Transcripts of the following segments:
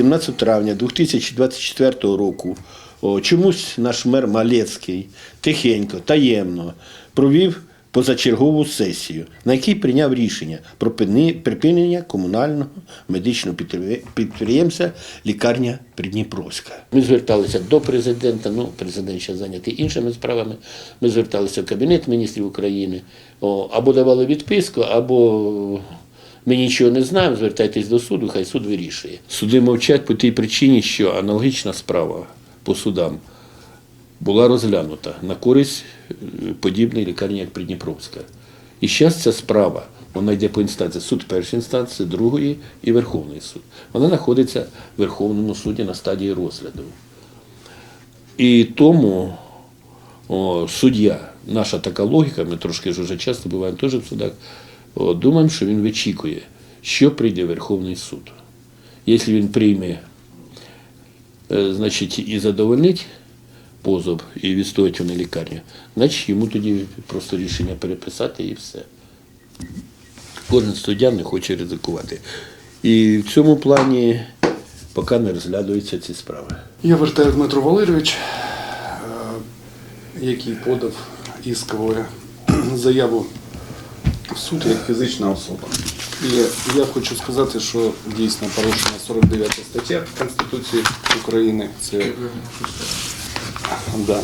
17 травня 2024 року чомусь наш мер Малецький тихенько, таємно провів позачергову сесію, на якій прийняв рішення про припинення комунального медичного підприє- підприємства лікарня Придніпровська. Ми зверталися до президента. Ну, президент ще зайнятий іншими справами. Ми зверталися в Кабінет міністрів України. Або давали відписку, або ми нічого не знаємо, звертайтесь до суду, хай суд вирішує. Суди мовчать по тій причині, що аналогічна справа по судам була розглянута на користь е, подібної лікарні, як Придніпровська. І зараз ця справа, вона йде по інстанції суд першої інстанції, другої і Верховний суд. Вона знаходиться в Верховному суді на стадії розгляду. І тому о, суддя, наша така логіка, ми трошки ж уже часто буваємо теж в судах, о, думаємо, що він вичікує, що прийде Верховний суд. Якщо він прийме, е, значить, і задовольнить позов і відстоїть вони лікарню, значить йому тоді просто рішення переписати і все. Кожен суддя не хоче ризикувати. І в цьому плані поки не розглядаються ці справи. Я вертаю Дмитро Валерійович, е, який подав іскову заяву суд як фізична особа. І я хочу сказати, що дійсно порушена 49 стаття Конституції України. Це да.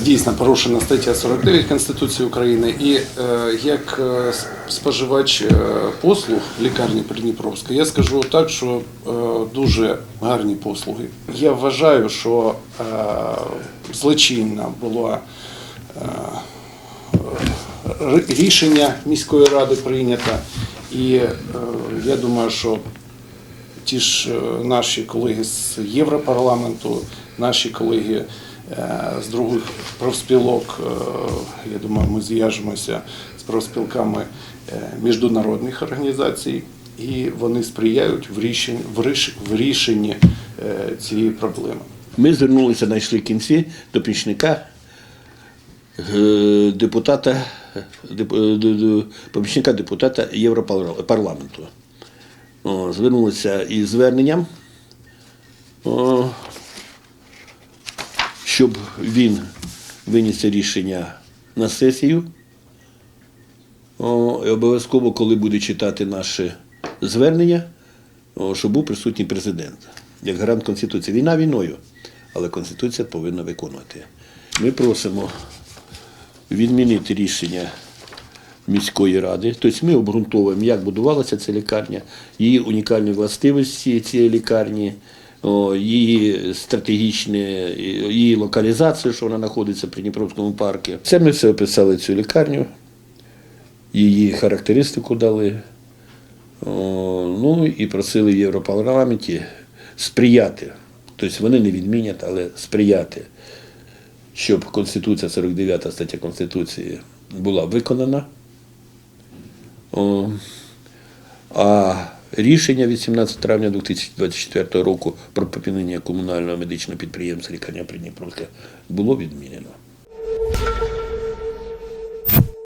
Дійсно порушена стаття 49 Конституції України. І е, як е, споживач е, послуг лікарні Придніпровська, я скажу так, що дуже гарні послуги. Я вважаю, що злочинна була рішення міської ради прийнято. І е, я думаю, що ті ж е, наші колеги з Європарламенту, наші колеги е, з других профспілок, я думаю, ми зв'яжемося з профспілками міжнародних організацій, і вони сприяють в рішенні, в ріш- в рішенні цієї проблеми. Ми звернулися, знайшли кінці до помічника е, депутата, помічника депутата Європарламенту. Звернулися із зверненням, щоб він виніс рішення на сесію. І обов'язково, коли буде читати наше звернення, щоб був присутній президент, як гарант Конституції. Війна війною, але Конституція повинна виконувати. Ми просимо відмінити рішення міської ради. Тобто ми обґрунтовуємо, як будувалася ця лікарня, її унікальні властивості цієї лікарні, її стратегічне, її локалізацію, що вона знаходиться в Придніпровському парку. Це ми все описали цю лікарню, її характеристику дали. Ну і просили в Європарламенті сприяти. Тобто вони не відмінять, але сприяти, щоб Конституція, 49 стаття Конституції була виконана. О, а рішення від 17 травня 2024 року про припинення комунального медичного підприємства лікарня Придніпровська було відмінено.